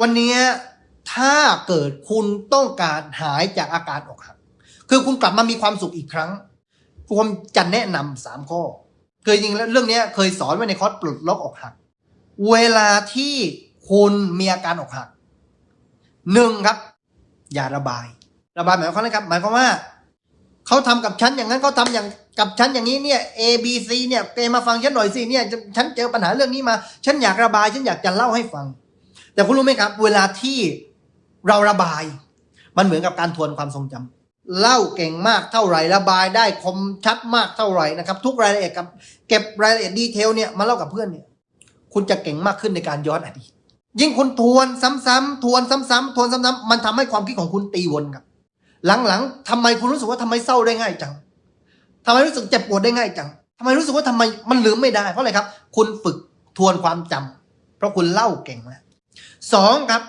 วันนี้ถ้าเกิดคุณต้องการหายจากอาการอกหัก คือคุณกลับมามีความสุขอีกครั้งผมจะแนะนำสามข้อคือจริงแล้วเรื่องนี้เคยสอนไว้ในคอร์สปลดล็อกอกหัก เวลาที่คุณมีอาการอกหักหนึ่งครับ อย่าระบาย ระบายหมายความอะไรครับ หมายความว่าเขาทำกับฉันอย่างนั้นเขาทำอย่างกับฉันอย่างนี้เนี่ย A B C เนี่ยเกมาฟังฉันหน่อยสิเนี่ย ฉันเจอปัญหาเรื่องนี้มา ฉันอยากระบาย ฉันอยากจะเล่าให้ฟัง แต่คุณรู้ไหมครับ เวลาที่เราระบาย มันเหมือนกับการทวนความทรงจำเล่าเก่งมากเท่าไหร่ระบายได้คมชัดมากเท่าไหร่นะครับ ทุกรายละเอียดกับเก็บรายละเอียดดีเทลเนี่ยมาเล่ากับเพื่อนเนี่ย คุณจะเก่งมากขึ้นในการย้อนอดีตยิ่งคุณทวนซ้ำๆทวนซ้ำๆทวนซ้ำๆมันทำให้ความคิดของคุณตีวนครับ หลังๆทำไมคุณรู้สึกว่าทำไมเศร้าได้ง่ายจังทำไมรู้สึกเจ็บปวดได้ง่ายจังทำไมรู้สึกว่าทำไมมันลืมไม่ได้ เพราะอะไรครับ คุณฝึกทวนความจำเพราะคุณเล่าเก่งแล้ว สองครับ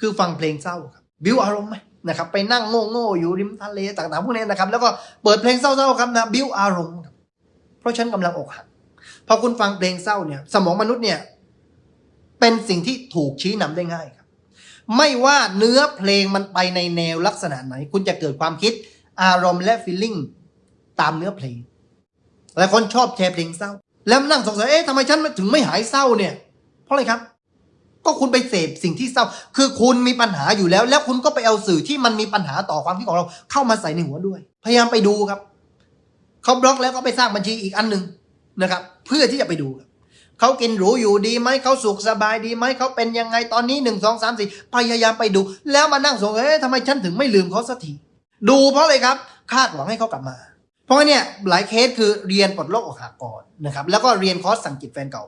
คือฟังเพลงเศร้าครับบิวอารมณ์ไหมนะครับไปนั่งโง่ๆอยู่ริมทะเลต่างๆพวกนี้นะครับ แล้วก็เปิดเพลงเศร้าๆครับนะบิวอารมณ์ครับเพราะฉันกำลังอกหักพอคุณฟังเพลงเศร้าเนี่ยสมองมนุษย์เนี่ยเป็นสิ่งที่ถูกชี้นำได้ง่ายครับ ไม่ว่าเนื้อเพลงมันไปในแนวลักษณะไหน คุณจะเกิดความคิดอารมณ์และฟีลลิ่งตามเนื้อเพลงหลายคนชอบแชร์เพลงเศร้า แล้วนั่งสงสัยเอ๊ะทำไมฉันถึงไม่หายเศร้าเนี่ย เพราะอะไรครับ ก็คุณไปเสพสิ่งที่เศร้า คือคุณมีปัญหาอยู่แล้ว แล้วคุณก็ไปเอาสื่อที่มันมีปัญหาต่อความคิดของเรา เข้ามาใส่ในหัวด้วย พยายามไปดูครับเขาบล็อกแล้วก็ไปสร้างบัญชีอีกอันหนึ่งนะครับ เพื่อที่จะไปดูเขากินหรูอยู่ดีไหมเขาสุขสบายดีไหมเขาเป็นยังไงตอนนี้หนึ่งสองสามสี่พยายามไปดู แล้วมานั่งสงสัยทำไมฉันถึงไม่ลืมเขาสักทีดูเพราะอะไรครับ คาดหวังให้เขากลับมา เพราะเนี่ยหลายเคสคือเรียนปลดล็อกอกหักก่อนนะครับแล้วก็เรียนคอร์สสังจิตแฟนเก่า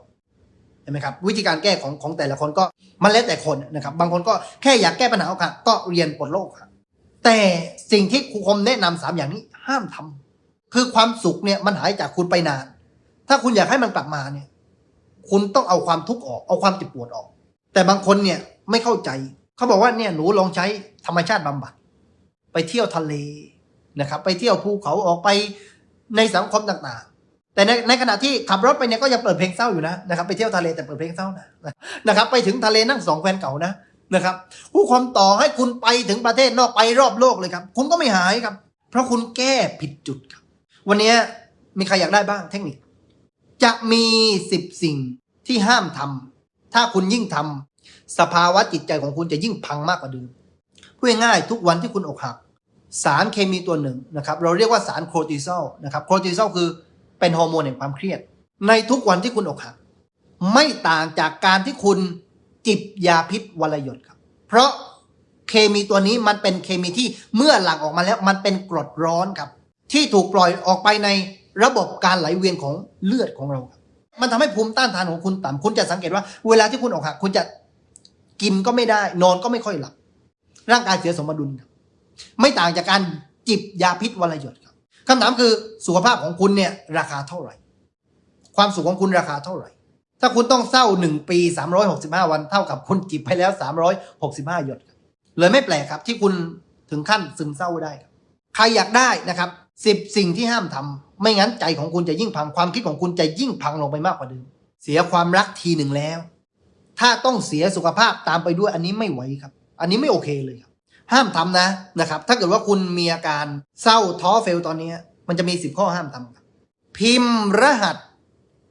เห็นไหมครับวิธีการแก้ของของแต่ละคนก็มันแล้วแต่คนนะครับ บางคนก็แค่อยากแก้ปัญหาอกหักก็เรียนปลดโลกครับแต่สิ่งที่ครูคมแนะนำสามอย่างนี้ห้ามทำคือความสุขเนี่ยมันหายจากคุณไปนาน ถ้าคุณอยากให้มันกลับมาเนี่ย คุณต้องเอาความทุกข์ออกเอาความเจ็บปวดออก แต่บางคนเนี่ยไม่เข้าใจ เขาบอกว่าเนี่ยหนูลองใช้ธรรมชาติบำบัด ไปเที่ยวทะเลนะครับ ไปเที่ยวภูเขาออกไปในสังคมต่างๆ แต่ในในขณะที่ขับรถไปเนี่ยก็ยังเปิดเพลงเศร้าอยู่นะนะครับไปเที่ยวทะเลแต่เปิดเพลงเศร้านะนะครับ ไปถึงทะเลนั่งสองแฟนเก่านะนะครับ ผู้ความต่อให้คุณไปถึงประเทศนอกไปรอบโลกเลยครับ คุณก็ไม่หายครับ เพราะคุณแก้ผิดจุดครับ วันนี้มีใครอยากได้บ้างเทคนิค จะมีสิบสิ่งที่ห้ามทำถ้าคุณยิ่งทำสภาวะจิตใจของคุณจะยิ่งพังมากกว่าเดิมพูดง่ายๆทุกวันที่คุณอกหัก สารเคมีตัวหนึ่งนะครับ เราเรียกว่าสารโคร์ติซอลนะครับโคร์ติซอลคือ เป็นฮอร์โมนแห่งความเครียด ในทุกวันที่คุณอกหัก ไม่ต่างจากการที่คุณจิบยาพิษวันลหยดครับ เพราะเคมีตัวนี้มันเป็นเคมีที่เมื่อหลั่งออกมาแล้วมันเป็นกรดร้อนครับ ที่ถูกปล่อยออกไปในระบบการไหลเวียนของเลือดของเราครับ มันทำให้ภูมิต้านทานของคุณต่ำคุณจะสังเกตว่า เวลาที่คุณอกหักคุณจะกินก็ไม่ได้ นอนก็ไม่ค่อยหลับ ร่างกายเสียสมดุลครับไม่ต่างจากการจิบยาพิษวันลหยดครับ คำถามคือสุขภาพของคุณเนี่ยราคาเท่าไหร่ ความสุขของคุณราคาเท่าไหร่ ถ้าคุณต้องเศร้าหนึ่งปี 365 วันเท่ากับคุณจิบไปแล้ว 365 หยดครับเลยไม่แปลกครับที่คุณถึงขั้นซึมเศร้าได้ครับใครอยากได้นะครับสิบสิ่งที่ห้ามทำไม่งั้นใจของคุณจะยิ่งพังความคิดของคุณจะยิ่งพังลงไปมากกว่าเดิมเสียความรักทีหนึ่งแล้ว ถ้าต้องเสียสุขภาพตามไปด้วยอันนี้ไม่ไหวครับ อันนี้ไม่โอเคเลยครับ ห้ามทำนะนะครับ ถ้าเกิดว่าคุณมีอาการเศร้าท้อเฟลตอนนี้ มันจะมีสิบข้อห้ามทำครับพิมพ์รหัส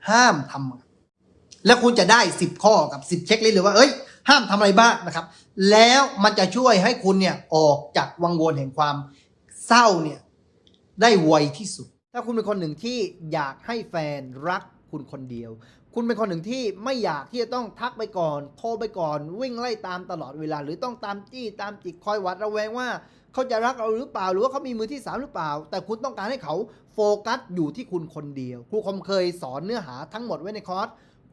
ห้ามทำครับแล้วคุณจะได้สิบข้อกับสิบเช็คลิสต์เลยว่าเอ้ย ห้ามทำอะไรบ้างนะครับ แล้วมันจะช่วยให้คุณเนี่ยออกจากวังวนแห่งความเศร้าเนี่ยได้ไวที่สุด ถ้าคุณเป็นคนหนึ่งที่อยากให้แฟนรักคุณคนเดียวคุณเป็นคนหนึ่งที่ไม่อยากที่จะต้องทักไปก่อน โทรไปก่อน วิ่งไล่ตามตลอดเวลา หรือต้องตามจี้ตามจิกคอยหวัดระแวงว่า เขาจะรักเราหรือเปล่า หรือว่าเขามีมือที่สามหรือเปล่า แต่คุณต้องการให้เขาโฟกัสอยู่ที่คุณคนเดียว ครูคมเคยสอนเนื้อหาทั้งหมดไว้ในคอร์ส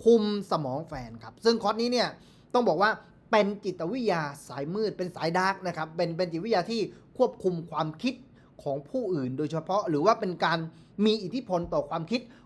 คุมสมองแฟนครับ ซึ่งคอร์สนี้เนี่ยต้องบอกว่าเป็นจิตวิทยาสายมืดเป็นสายดาร์กนะครับเป็นเป็นจิตวิทยาที่ควบคุมความคิดของผู้อื่น โดยเฉพาะหรือว่าเป็นการมีอิทธิพลต่อความคิด